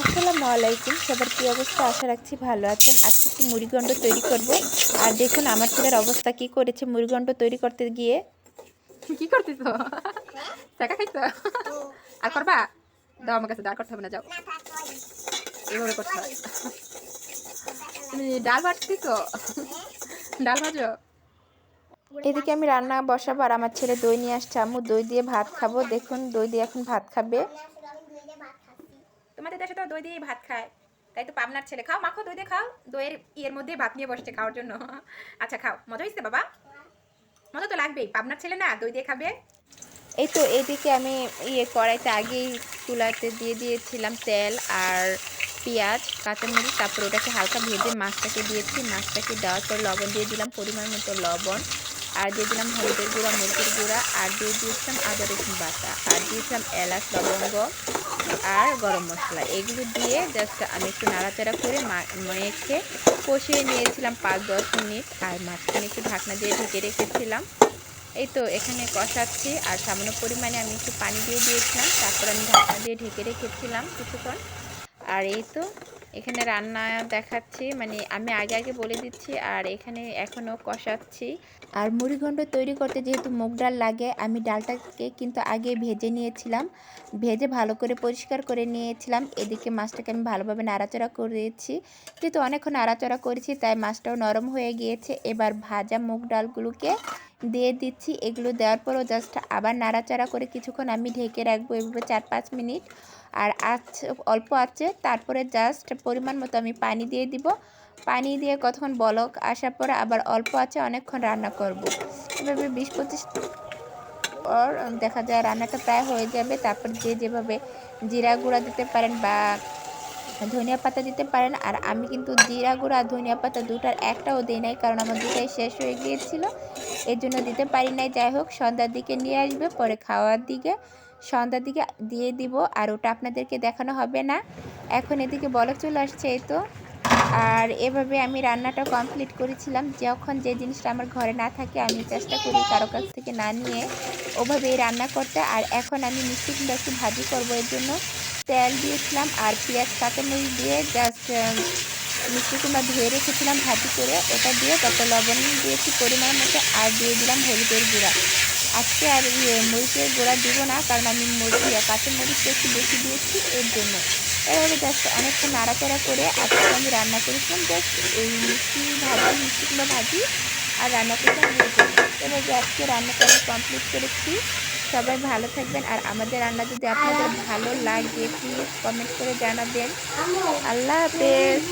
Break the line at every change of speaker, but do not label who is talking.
আসসালামু আলাইকুম। সবার কী অবস্থা? আশা রাখছি ভালো আছেন। আজকে একটু মুড়িগণ্ড তৈরি করব। আর দেখুন আমার ছেলের অবস্থা কি করেছে মুড়িগণ্ড তৈরি করতে গিয়ে।
কি করতেছ? টাকা খাইছ? আর করবা? দাও আমার কাছে দাঁড় করতে হবে না যাও। এভাবে করতে হয়। তুমি ডাল ভাজতেছ? ডাল ভাজো।
এদিকে আমি রান্না বসাবো আর আমার ছেলে দই নিয়ে আসছে। আম্মু দই দিয়ে ভাত খাব। দেখুন দই দিয়ে এখন ভাত খাবে।
তোমাদের দেশে তো দই দিয়ে ভাত খায়। তাই তো পাবনার ছেলে। খাও, মাখো, দই দিয়ে খাও। দইয়ের ইয়ের মধ্যে ভাত নিয়ে বসছে খাওয়ার জন্য। আচ্ছা খাও। মজা হয়েছে বাবা। মজা তো লাগবেই। পাবনার ছেলে না, দই দিয়ে খাবে।
এই তো এদিকে আমি ইয়ে কড়াইতে আগেই চুলাতে দিয়ে দিয়েছিলাম তেল আর পেঁয়াজ, কাঁচামরিচ, তারপর ওটাকে হালকা ভেজে মাছটাকে দিয়েছি। মাছটাকে দেওয়ার পর লবণ দিয়ে দিলাম পরিমাণ মতো লবণ। আর দিয়ে দিলাম হলুদের গুঁড়া, মরিচের গুঁড়া, আর দিয়ে দিয়েছিলাম আদা রসুন বাটা, আর দিয়েছিলাম এলাচ, লবঙ্গ আর গরম মশলা। এগুলো দিয়ে জাস্ট আমি একটু নাড়াচাড়া করে মেখে কষিয়ে নিয়েছিলাম পাঁচ, দশ মিনিট, আর মাঝখানে একটু ঢাকনা দিয়ে ঢেকে রেখেছিলাম। এই তো এখানে কষাচ্ছি, আর সামান্য পরিমাণে আমি একটু পানি দিয়ে দিয়েছিলাম, তারপর আমি ঢাকনা দিয়ে ঢেকে রেখেছিলাম কিছুক্ষণ। আর এই তো এখানে রান্না দেখাচ্ছি মানে আমি আগে আগে বলে দিচ্ছি আর এখানে এখনও কষাচ্ছি। আর মুড়িঘণ্ট তৈরি করতে যেহেতু মুগ ডাল লাগে, আমি ডালটাকে কিন্তু আগে ভেজে নিয়েছিলাম। ভেজে ভালো করে পরিষ্কার করে নিয়েছিলাম। এদিকে মাছটাকে আমি ভালোভাবে নাড়াচাড়া করেছি। যেহেতু অনেকক্ষণ নাড়াচাড়া করেছি, তাই মাছটাও নরম হয়ে গিয়েছে। এবার ভাজা মুগ ডালগুলোকে দিয়ে দিচ্ছি, এগুলো দেওয়ার পরও জাস্ট আবার নাড়াচাড়া করে কিছুক্ষণ আমি ঢেকে রাখব এভাবে চার পাঁচ মিনিট। আর আঁচ, অল্প আছে তারপরে জাস্ট পরিমাণ মতো আমি পানি দিয়ে দিব। পানি দিয়ে কতক্ষণ বলক আসার পরে আবার অল্প আছে অনেকক্ষণ রান্না করব। এভাবে বিশ পঁচিশ পর দেখা যায় রান্নাটা প্রায় হয়ে যাবে। তারপর যে যেভাবে জিরা গুঁড়া দিতে পারেন বা ধনিয়া পাতা দিতে পারেন। আর আমি কিন্তু জিরা গুঁড়া আর ধনিয়া পাতা দুটার একটাও দিই নাই, কারণ আমার দুটাই শেষ হয়ে গিয়েছিল। এর জন্য দিতে পারি নাই। যাই হোক, সন্ধ্যার দিকে নিয়ে আসবে, পরে খাওয়ার দিকে। সন্ধ্যার দিকে দিয়ে দিব, আর ওটা আপনাদেরকে দেখানো হবে না। এখন এদিকে বলক চলে আসছে এই তো। আর এভাবে আমি রান্নাটা কমপ্লিট করেছিলাম। যখন যে জিনিসটা আমার ঘরে না থাকে, আমি চেষ্টা করি কারও কাছ থেকে না নিয়ে ওভাবেই রান্না করতে। আর এখন আমি মিষ্টি কিংবা একটু ভাজি করব এর জন্য। তেল দিয়েছিলাম আর পেঁয়াজ, কাঁচামরিচ দিয়ে জাস্ট মিষ্টি কুমড়া ধুয়ে রেখেছিলাম ভাজি করে। ওটা দিয়ে তারপর লবণ দিয়েছি পরিমাণ মতো, আর দিয়ে দিলাম হলুদের গুঁড়া। আজকে আর ইয়ে মরিচের গুঁড়া দিব না, কারণ আমি মরিচ কাঁচা মরিচ একটু বেশি দিয়েছি এর জন্য। এভাবে জাস্ট অনেকক্ষণ নাড়াচাড়া করে আজকে আমি রান্না করেছিলাম জাস্ট এই মিষ্টি ভাজি, মিষ্টি কুমড়া ভাজি আর রান্না করেছিলাম এভাবে আজকে রান্নাটা আমি কমপ্লিট করেছি। সবাই ভালো থাকবেন। আর আমাদের রান্না যদি আপনাদের ভালো লাগে প্লিজ কমেন্ট করে জানাবেন। আল্লাহ হাফেজ।